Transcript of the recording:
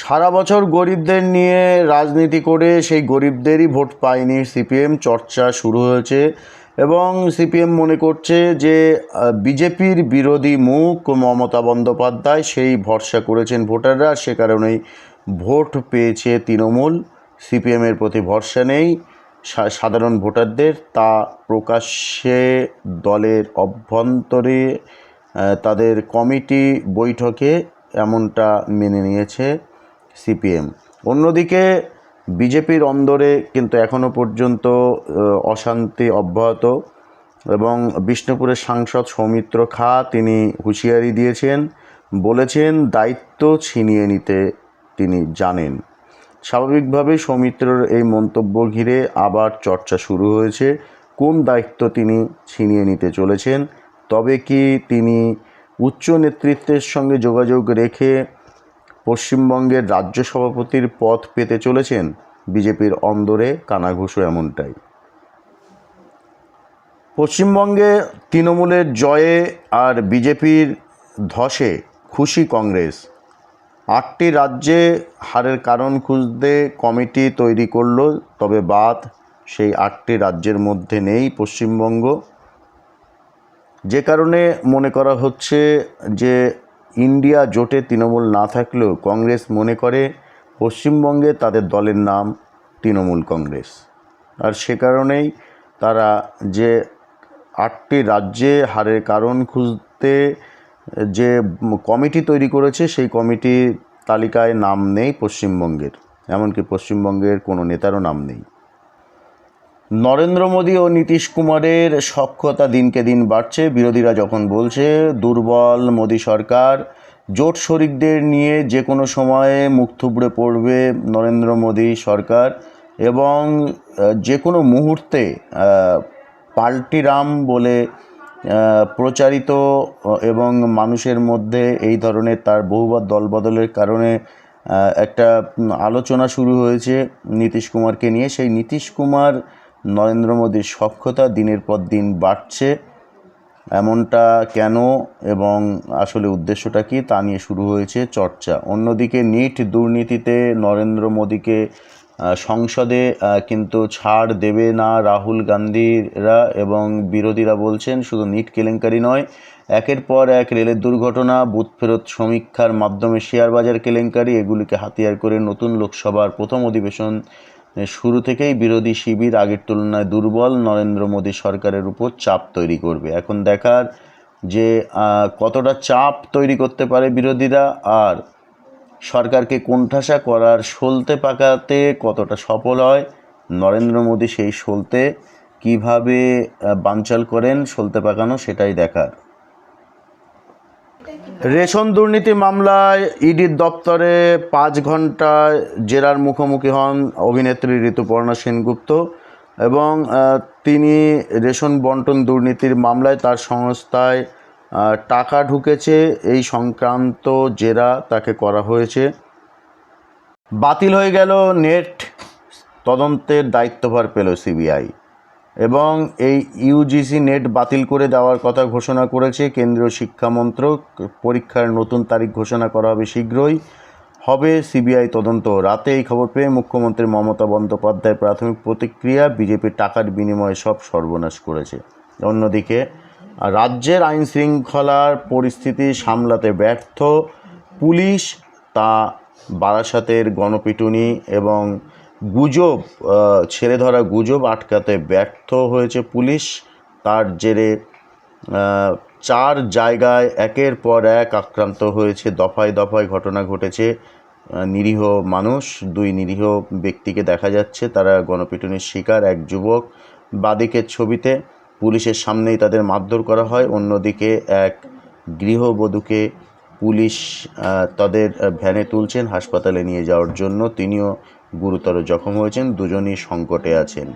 সারা বছর গরিবদের নিয়ে রাজনীতি করে সেই গরিবদেরই ভোট পায়নি সিপিএম। চর্চা শুরু হয়েছে এবং সিপিএম মনে করছে যে বিজেপির বিরোধী মুখ মমতা বন্দ্যোপাধ্যায় সেই ভরসা করেছেন ভোটাররা, সে কারণেই ভোট পেয়েছে তৃণমূল। সিপিএমের প্রতি ভরসা নেই সাধারণ ভোটারদের, তা প্রকাশ্যে দলের অভ্যন্তরে তাদের কমিটি বৈঠকে এমনটা মেনে নিয়েছে। সিপিএম। অন্যদিকে বিজেপির অন্দরে কিন্তু এখনও পর্যন্ত অশান্তি অব্যাহত এবং বিষ্ণুপুরের সাংসদ সৌমিত্র খা তিনি হুঁশিয়ারি দিয়েছেন, বলেছেন দায়িত্ব ছিনিয়ে নিতে তিনি জানেন। স্বাভাবিকভাবেই সৌমিত্রর এই মন্তব্য ঘিরে আবার চর্চা শুরু হয়েছে, কোন দায়িত্ব তিনি ছিনিয়ে নিতে চলেছেন, তবে কি তিনি উচ্চ নেতৃত্বের সঙ্গে যোগাযোগ রেখে পশ্চিমবঙ্গের রাজ্য সভাপতির পদ পেতে চলেছেন বিজেপির অন্দরে কানাঘুষো এমনটাই। পশ্চিমবঙ্গে তৃণমূলের জয়ে আর বিজেপির ধসে খুশি কংগ্রেস। আটটি রাজ্যে হারের কারণ খুঁজতে কমিটি তৈরি করল, তবে বাদ সেই আটটি রাজ্যের মধ্যে নেই পশ্চিমবঙ্গ। যে কারণে মনে করা হচ্ছে যে ইন্ডিয়া জোটে তৃণমূল না থাকলেও কংগ্রেস মনে করে, পশ্চিমবঙ্গে তাদের দলের নাম তৃণমূল কংগ্রেস। আর সে কারণেই তারা যে আটটি রাজ্যে হারের কারণ খুঁজতে যে কমিটি তৈরি করেছে, সেই কমিটির তালিকায় নাম নেই পশ্চিমবঙ্গের। এমনকি পশ্চিমবঙ্গের কোনো নেতারও নাম নেই। নরেন্দ্র মোদী ও নীতিশ কুমারের সক্ষতা দিনকে দিন বাড়ছে। বিরোধীরা যখন বলছে, দুর্বল মোদী সরকার, জোট শরিকদের নিয়ে যে কোনো সময়ে মুখ থুবড়ে পড়বে নরেন্দ্র মোদী সরকার এবং যে কোনো মুহূর্তে পাল্টিরাম বলে প্রচারিত এবং মানুষের মধ্যে এই ধরনের তার বহুবার দলবদলের কারণে একটা আলোচনা শুরু হয়েছে নীতিশ কুমারকে নিয়ে। সেই নীতিশ কুমার নরেন্দ্র মোদীর সক্ষতা দিনের পর দিন বাড়ছে। এমনটা কেন এবং আসলে উদ্দেশ্যটা কি তা নিয়ে শুরু হয়েছে চর্চা। অন্যদিকে নিট দুর্নীতিতে নরেন্দ্র মোদীকে সংসদে কিন্তু ছাড় দেবে না রাহুল গান্ধীরা এবং বিরোধীরা বলছেন শুধু নিট কেলেঙ্কারি নয়, একের পর এক রেলের দুর্ঘটনা, বুথ ফেরত সমীক্ষার মাধ্যমে শেয়ার বাজার কেলেঙ্কারি, এগুলিকে হাতিয়ার করে নতুন লোকসভার প্রথম অধিবেশন শুরু থেকেই বিরোধী শিবির আগের তুলনায় দুর্বল নরেন্দ্র মোদী সরকারের উপর চাপ তৈরি করবে। এখন দেখার যে কতটা চাপ তৈরি করতে পারে বিরোধীরা আর সরকারকে কোণঠাসা করার সলতে পাকাতে কতটা সফল হয় নরেন্দ্র মোদী সেই সলতে কীভাবে আহ, বানচাল করেন সলতে পাকানো সেটাই দেখার। রেশন দুর্নীতি মামলায় ইডির দপ্তরে পাঁচ ঘণ্টা জেরার মুখোমুখি হন অভিনেত্রী ঋতুপর্ণা সেনগুপ্ত এবং তিনি রেশন বন্টন দুর্নীতির মামলায় তার সংস্থায় টাকা ঢুকেছে। এই সংক্রান্ত জেরা তাকে করা হয়েছে। বাতিল হয়ে গেল নেট। তদন্তের দায়িত্বভার পেল সিবিআই। এবং এই ইউজিসি নেট বাতিল করে দেওয়ার কথা ঘোষণা করেছে কেন্দ্রীয় শিক্ষামন্ত্রক পরীক্ষার নতুন তারিখ ঘোষণা করা হবে শীঘ্রই। হবে সিবিআই তদন্ত। রাতে এই খবর পেয়ে মুখ্যমন্ত্রী মমতা বন্দ্যোপাধ্যায়ের প্রাথমিক প্রতিক্রিয়া বিজেপির টাকার বিনিময়ে সব সর্বনাশ করেছে। অন্যদিকে, রাজ্যের আইন শৃঙ্খলার পরিস্থিতি সামলাতে ব্যর্থ পুলিশ, তা বারাসাতের গণপিটুনি এবং গুজব ছেড়ে ধরা গুজব আটকাতে ব্যর্থ হয়েছে পুলিশ। তার জেরে চার জায়গায় একের পর এক আক্রান্ত হয়েছে। দফায় দফায় ঘটনা ঘটেছে। নিরীহ মানুষ, দুই নিরীহ ব্যক্তিকে দেখা যাচ্ছে। তারা গণপিটুনির শিকার, এক যুবক। বাদিকের ছবিতে পুলিশের সামনেই তাদের মারধর করা হয়। অন্যদিকে এক গৃহবধূকে পুলিশ তাদের ভ্যানে তুলছেন, হাসপাতালে নিয়ে যাওয়ার জন্য। তিনিও গুরুতর জখম হয়েছেন দুজনই সংকটে আছেন।